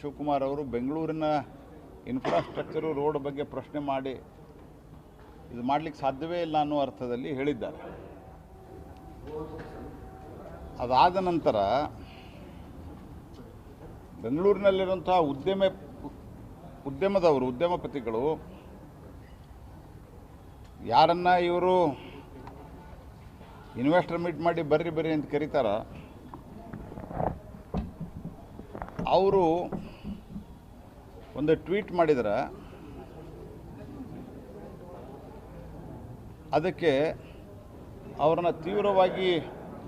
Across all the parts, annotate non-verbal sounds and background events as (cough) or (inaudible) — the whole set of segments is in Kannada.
ಶಿವಕುಮಾರ್ ಅವರು ಬೆಂಗಳೂರಿನ ಇನ್ಫ್ರಾಸ್ಟ್ರಕ್ಚರು ರೋಡ್ ಬಗ್ಗೆ ಪ್ರಶ್ನೆ ಮಾಡಿ, ಇದು ಮಾಡಲಿಕ್ಕೆ ಸಾಧ್ಯವೇ ಇಲ್ಲ ಅನ್ನೋ ಅರ್ಥದಲ್ಲಿ ಹೇಳಿದ್ದಾರೆ. ಅದಾದ ನಂತರ ಬೆಂಗಳೂರಿನಲ್ಲಿರುವಂತಹ ಉದ್ಯಮ, ಉದ್ಯಮದವರು, ಉದ್ಯಮಪತಿಗಳು, ಯಾರನ್ನ ಇವರು ಇನ್ವೆಸ್ಟರ್ ಮೀಟ್ ಮಾಡಿ ಬರ್ರಿ ಬರ್ರಿ ಅಂತ ಕರೀತಾರ ಅವರು ಒಂದು ಟ್ವೀಟ್ ಮಾಡಿದ್ರೆ, ಅದಕ್ಕೆ ಅವರನ್ನ ತೀವ್ರವಾಗಿ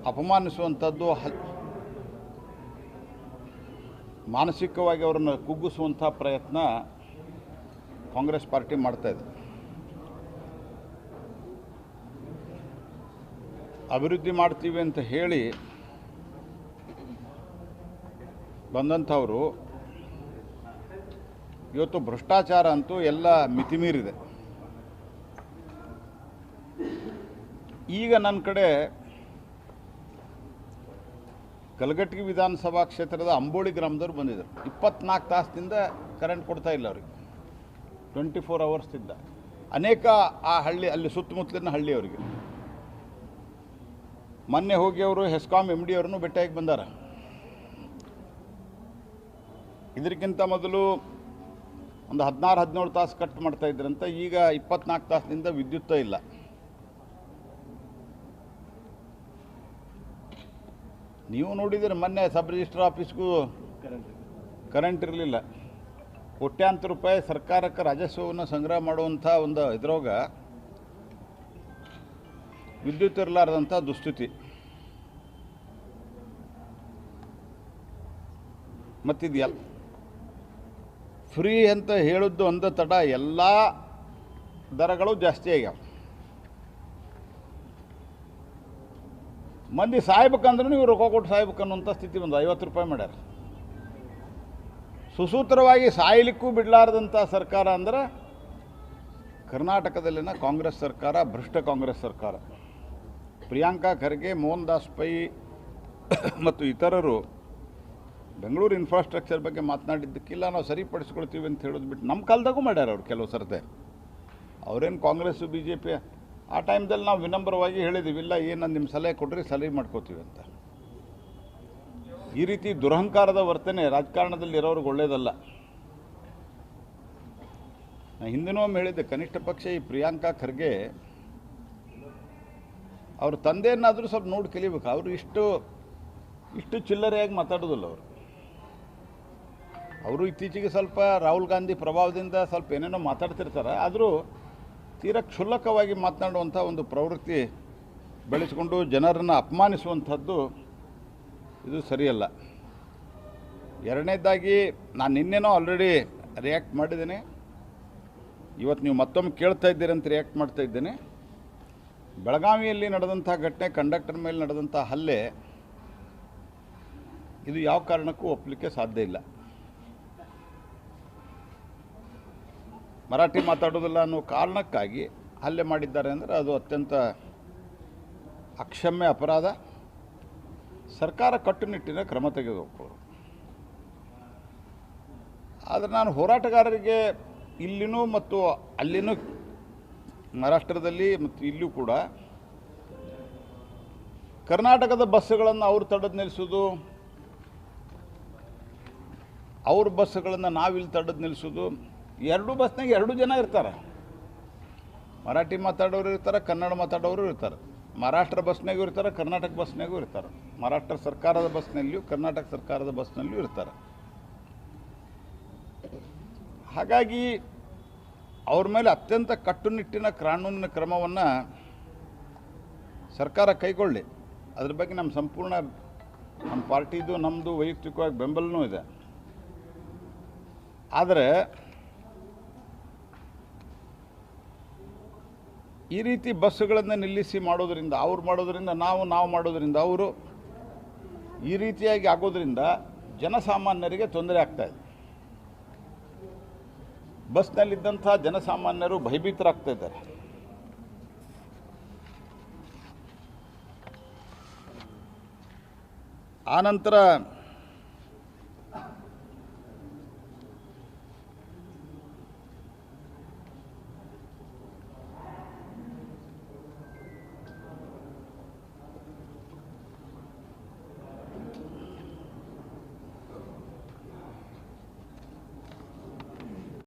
ಅಪಮಾನಿಸುವಂಥದ್ದು ಮಾನಸಿಕವಾಗಿ ಅವರನ್ನು ಕುಗ್ಗಿಸುವಂಥ ಪ್ರಯತ್ನ ಕಾಂಗ್ರೆಸ್ ಪಾರ್ಟಿ ಮಾಡ್ತಾ ಇದೆ. ಅಭಿವೃದ್ಧಿ ಮಾಡ್ತೀವಿ ಅಂತ ಹೇಳಿ ಬಂದಂಥವರು ಇವತ್ತು ಭ್ರಷ್ಟಾಚಾರ ಅಂತೂ ಎಲ್ಲ ಮಿತಿಮೀರಿದೆ. ಈಗ ನನ್ನ ಕಡೆ ಕಲಘಟಗಿ ವಿಧಾನಸಭಾ ಕ್ಷೇತ್ರದ ಅಂಬೋಳಿ ಗ್ರಾಮದವ್ರು ಬಂದಿದ್ದರು. ಇಪ್ಪತ್ನಾಲ್ಕು ತಾಸಿನಿಂದ ಕರೆಂಟ್ ಕೊಡ್ತಾ ಇಲ್ಲ ಅವ್ರಿಗೆ. ಟ್ವೆಂಟಿ ಫೋರ್ ಅವರ್ಸಿಂದ ಅನೇಕ ಆ ಹಳ್ಳಿ, ಅಲ್ಲಿ ಸುತ್ತಮುತ್ತಲಿನ ಹಳ್ಳಿಯವರಿಗೆ. ಮೊನ್ನೆ ಹೋಗಿ ಅವರು ಹೆಸ್ಕಾಂ ಎಂ ಡಿ ಅವ್ರನ್ನೂ ಭೇಟಿಯಾಗಿ ಬಂದಾರ. ಇದಕ್ಕಿಂತ ಮೊದಲು ಒಂದು ಹದಿನಾರು, ಹದಿನೇಳು ತಾಸು ಕಟ್ ಮಾಡ್ತಾ ಇದ್ರಂತ. ಈಗ ಇಪ್ಪತ್ನಾಲ್ಕು ತಾಸಿನಿಂದ ವಿದ್ಯುತ್ತೇ ಇಲ್ಲ. ನೀವು ನೋಡಿದರೆ ಮೊನ್ನೆ ಸಬ್ ರಿಜಿಸ್ಟರ್ ಆಫೀಸ್ಗೂ ಕರೆಂಟ್ ಇರಲಿಲ್ಲ. ಕೋಟ್ಯಾಂತರ ರೂಪಾಯಿ ಸರ್ಕಾರಕ್ಕೆ ರಾಜಸ್ವವನ್ನು ಸಂಗ್ರಹ ಮಾಡುವಂಥ ಒಂದು ಇದ್ರೊಳಗ ವಿದ್ಯುತ್ ಇರಲಾರದಂಥ ದುಸ್ಥಿತಿ. ಮತ್ತಿದು ಎಲ್ ಫ್ರೀ ಅಂತ ಹೇಳಿದ್ದು ಒಂದು ತಡ, ಎಲ್ಲ ದರಗಳು ಜಾಸ್ತಿ ಆಗ್ಯಾವ. ಮಂದಿ ಸಾಯ್ಬೇಕಂದ್ರೂ ನೀವು ರೊಕ್ಕ ಕೊಟ್ಟು ಸಾಯ್ಬೇಕನ್ನುವಂಥ ಸ್ಥಿತಿ ಬಂದು ಐವತ್ತು ರೂಪಾಯಿ ಮಾಡ್ಯಾರ. ಸುಸೂತ್ರವಾಗಿ ಸಾಯ್ಲಿಕ್ಕೂ ಬಿಡಲಾರ್ದಂಥ ಸರ್ಕಾರ ಅಂದ್ರೆ ಕರ್ನಾಟಕದಲ್ಲಿನ ಕಾಂಗ್ರೆಸ್ ಸರ್ಕಾರ, ಭ್ರಷ್ಟ ಕಾಂಗ್ರೆಸ್ ಸರ್ಕಾರ. ಪ್ರಿಯಾಂಕಾ ಖರ್ಗೆ, ಮೋಹನ್ ದಾಸ್ ಪೈ (coughs) ಮತ್ತು ಇತರರು ಬೆಂಗಳೂರು ಇನ್ಫ್ರಾಸ್ಟ್ರಕ್ಚರ್ ಬಗ್ಗೆ ಮಾತನಾಡಿದ್ದಕ್ಕಿಲ್ಲ, ನಾವು ಸರಿಪಡಿಸ್ಕೊಳ್ತೀವಿ ಅಂತ ಹೇಳೋದು ಬಿಟ್ಟು ನಮ್ಮ ಕಾಲದಾಗೂ ಮಾಡ್ಯಾರ ಅವ್ರು ಕೆಲವು ಸರ್ತೆ. ಅವರೇನು ಕಾಂಗ್ರೆಸ್ಸು ಬಿ ಜೆ ಪಿ ಆ ಟೈಮ್ದಲ್ಲಿ ನಾವು ವಿನಮ್ರವಾಗಿ ಹೇಳಿದ್ದೀವಿ ಇಲ್ಲ, ಏನು ನಿಮ್ಮ ಸಲಹೆ ಕೊಟ್ಟರೆ ಸಲಹೆ ಮಾಡ್ಕೋತೀವಿ ಅಂತ. ಈ ರೀತಿ ದುರಹಂಕಾರದ ವರ್ತನೆ ರಾಜಕಾರಣದಲ್ಲಿ ಇರೋರಿಗೆ ಒಳ್ಳೇದಲ್ಲ. ನಾನು ಹಿಂದಿನೂ ಒಮ್ಮೆ ಹೇಳಿದ್ದೆ, ಕನಿಷ್ಠ ಪಕ್ಷ ಈ ಪ್ರಿಯಾಂಕಾ ಖರ್ಗೆ ಅವ್ರ ತಂದೆಯನ್ನಾದರೂ ಸ್ವಲ್ಪ ನೋಡಿ ಕಲಿಬೇಕು. ಅವರು ಇಷ್ಟು ಇಷ್ಟು ಚಿಲ್ಲರೆಯಾಗಿ ಮಾತಾಡೋದಿಲ್ಲ ಅವರು. ಅವರು ಇತ್ತೀಚೆಗೆ ಸ್ವಲ್ಪ ರಾಹುಲ್ ಗಾಂಧಿ ಪ್ರಭಾವದಿಂದ ಸ್ವಲ್ಪ ಏನೇನೋ ಮಾತಾಡ್ತಿರ್ತಾರೆ, ಆದರೂ ತೀರಾ ಕ್ಷುಲ್ಲಕವಾಗಿ ಮಾತನಾಡುವಂಥ ಒಂದು ಪ್ರವೃತ್ತಿ ಬೆಳೆಸಿಕೊಂಡು ಜನರನ್ನು ಅಪಮಾನಿಸುವಂಥದ್ದು ಇದು ಸರಿಯಲ್ಲ. ಎರಡನೇದಾಗಿ ನಾನು ನಿನ್ನೆನೋ ಆಲ್ರೆಡಿ ರಿಯಾಕ್ಟ್ ಮಾಡಿದ್ದೀನಿ. ಇವತ್ತು ನೀವು ಮತ್ತೊಮ್ಮೆ ಕೇಳ್ತಾ ಇದ್ದೀರಿ ರಿಯಾಕ್ಟ್ ಮಾಡ್ತಾ ಇದ್ದೇನೆ. ಬೆಳಗಾವಿಯಲ್ಲಿ ನಡೆದಂಥ ಘಟನೆ, ಕಂಡಕ್ಟರ್ ಮೇಲೆ ನಡೆದಂಥ ಹಲ್ಲೆ, ಇದು ಯಾವ ಕಾರಣಕ್ಕೂ ಒಪ್ಪಲಿಕ್ಕೆ ಸಾಧ್ಯ ಇಲ್ಲ. ಮರಾಠಿ ಮಾತಾಡೋದಿಲ್ಲ ಅನ್ನೋ ಕಾರಣಕ್ಕಾಗಿ ಹಲ್ಲೆ ಮಾಡಿದ್ದಾರೆ ಅಂದರೆ ಅದು ಅತ್ಯಂತ ಅಕ್ಷಮ್ಯ ಅಪರಾಧ. ಸರ್ಕಾರ ಕಟ್ಟುನಿಟ್ಟಿನ ಕ್ರಮ ತೆಗೆದುಬೇಕು ಅವರು ಆದರೆ ನಾನು ಹೋರಾಟಗಾರರಿಗೆ ಇಲ್ಲಿನೂ ಮತ್ತು ಅಲ್ಲಿನೂ ಮಹಾರಾಷ್ಟ್ರದಲ್ಲಿ ಮತ್ತು ಇಲ್ಲೂ ಕೂಡ ಕರ್ನಾಟಕದ ಬಸ್ಸುಗಳನ್ನು ಅವರು ತಡೆದು ನಿಲ್ಲಿಸೋದು, ಅವ್ರ ಬಸ್ಸುಗಳನ್ನು ನಾವಿಲ್ಲಿ ತಡೆದು ನಿಲ್ಲಿಸೋದು ಎರಡೂ ಬಸ್ನಾಗ ಎರಡು ಜನ ಇರ್ತಾರೆ. ಮರಾಠಿ ಮಾತಾಡೋರು ಇರ್ತಾರೆ, ಕನ್ನಡ ಮಾತಾಡೋರು ಇರ್ತಾರೆ. ಮಹಾರಾಷ್ಟ್ರ ಬಸ್ನಾಗೂ ಇರ್ತಾರೆ, ಕರ್ನಾಟಕ ಬಸ್ನಾಗೂ ಇರ್ತಾರೆ. ಮಹಾರಾಷ್ಟ್ರ ಸರ್ಕಾರದ ಬಸ್ನಲ್ಲಿಯೂ ಕರ್ನಾಟಕ ಸರ್ಕಾರದ ಬಸ್ನಲ್ಲಿಯೂ ಇರ್ತಾರೆ. ಹಾಗಾಗಿ ಅವ್ರ ಮೇಲೆ ಅತ್ಯಂತ ಕಟ್ಟುನಿಟ್ಟಿನ ಕಾನೂನಿನ ಕ್ರಮವನ್ನು ಸರ್ಕಾರ ಕೈಗೊಳ್ಳಿ. ಅದ್ರ ಬಗ್ಗೆ ನಮ್ಮ ಸಂಪೂರ್ಣ ನಮ್ಮ ಪಾರ್ಟಿದು ನಮ್ಮದು ವೈಯಕ್ತಿಕವಾಗಿ ಬೆಂಬಲನೂ ಇದೆ. ಆದರೆ ಈ ರೀತಿ ಬಸ್ಸುಗಳನ್ನು ನಿಲ್ಲಿಸಿ ಮಾಡೋದರಿಂದ, ಅವ್ರು ಮಾಡೋದರಿಂದ, ನಾವು ನಾವು ಮಾಡೋದರಿಂದ, ಅವರು ಈ ರೀತಿಯಾಗಿ ಆಗೋದರಿಂದ ಜನಸಾಮಾನ್ಯರಿಗೆ ತೊಂದರೆ ಆಗ್ತಾಯಿದೆ ಬಸ್ನಲ್ಲಿದ್ದಂಥ ಜನಸಾಮಾನ್ಯರು ಭಯಭೀತರಾಗ್ತಾ ಇದ್ದಾರೆ. ಆನಂತರ